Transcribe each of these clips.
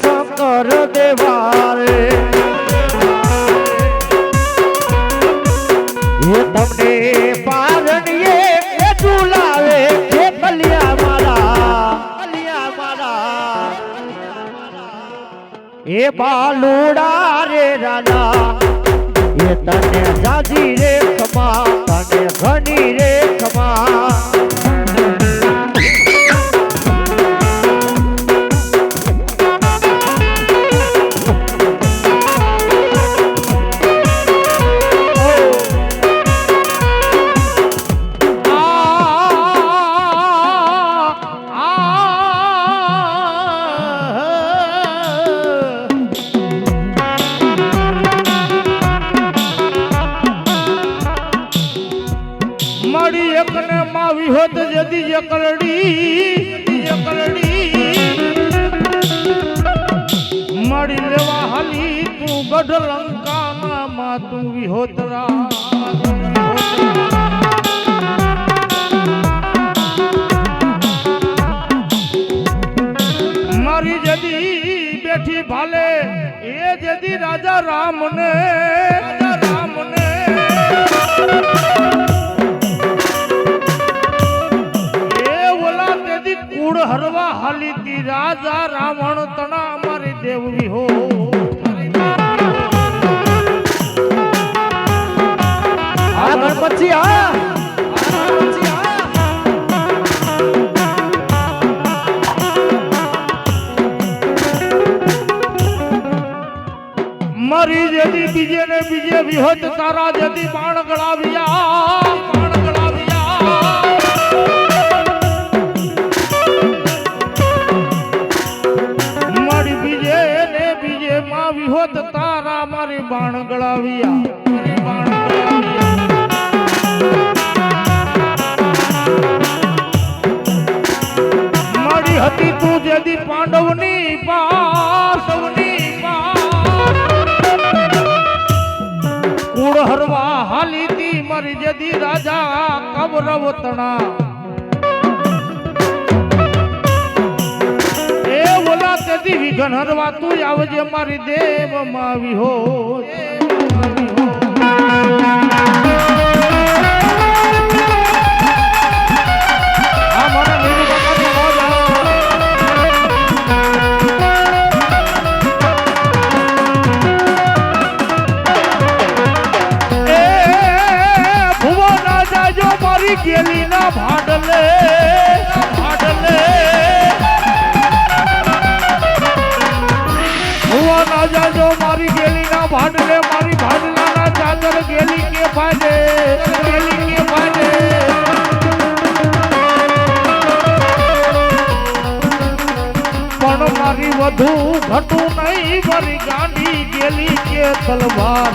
શંકર દેવારે એ તમને પારણીએ એ ઝુલાવે છે કલિયા મારા કલિયા મારા એ બાલુડા રે રાજા એ તને જાજી રે કમા તને ઘણી રે મારી એકને માવી હોત જદી એકરડી કરડી જે કરડી મારી લેવા હાલી તું ગઢ લંકાના માં, તું વિહોતરા. મારી જદી બેઠી ભાલે, એ જદી રાજા રામને રાજા રામને તેદી હરવા હાલી રાજા રાવણ તણા અમારી દેવવી હો. આ ગણપતિ આ મારી જદી બીજે ને બીજે વિહત તારા ગળાવ્યા બાણ ગળાવ્યા. જદી રાજા કૌરવ તણા. એ ઓલા તેદી વિઘન હરવા તું આવજે મારી દેવમાં વિહો માવી હો મારી ગેલી ના ભાડલે ભાડલે. ભુવો ના જાજો મારી ગેલી ના ભાડલે, મારી ભાડલા ના ચાદર ગેલી કે ભાડે, ગેલી કે ભાડે. પણ મારી વધુ ઘટું નહીં, મારી ગાંડી ગેલી કે તલવાર.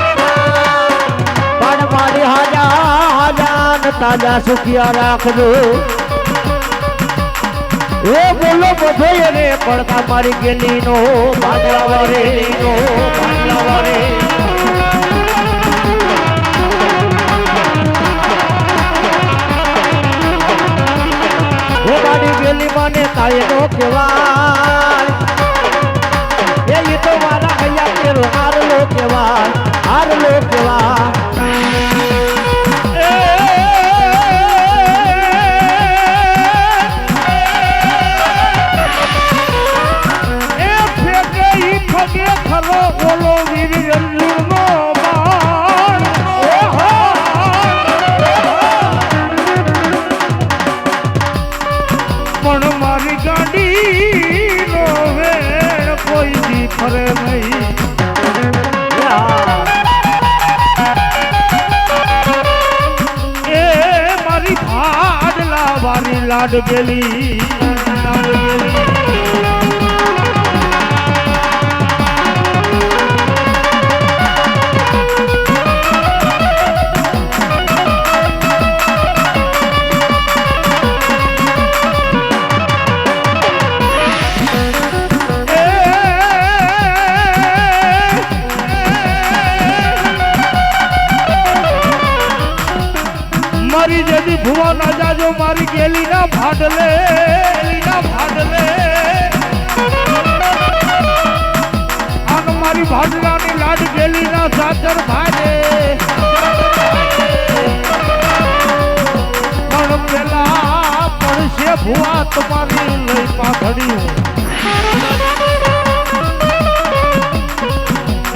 તાજા સુખિયા રાખજો. એ બોલો બધો એને પડતા મારી ગેલી નો બાંધલા વારે નો બાંધલા વારે ગેલી માને તાળે નો ફરે નહીં. એ મારી ભાડલા વારી લાડ ગેલી મારી જેદી ભુવા ના જાજો, મારી ગેલી ના ફાડલે ગેલી ના ફાડલે આન મારી ભાડલાની લાડ ગેલી ના સાચર ભાડે. પણ પેલા પડશે ભુવા તમારી લઈ પાથડી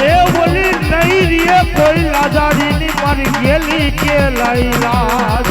એ બોલી નહીં રીએ કોઈ લાજાડીની મારી ગેલી કે લઈ રાજ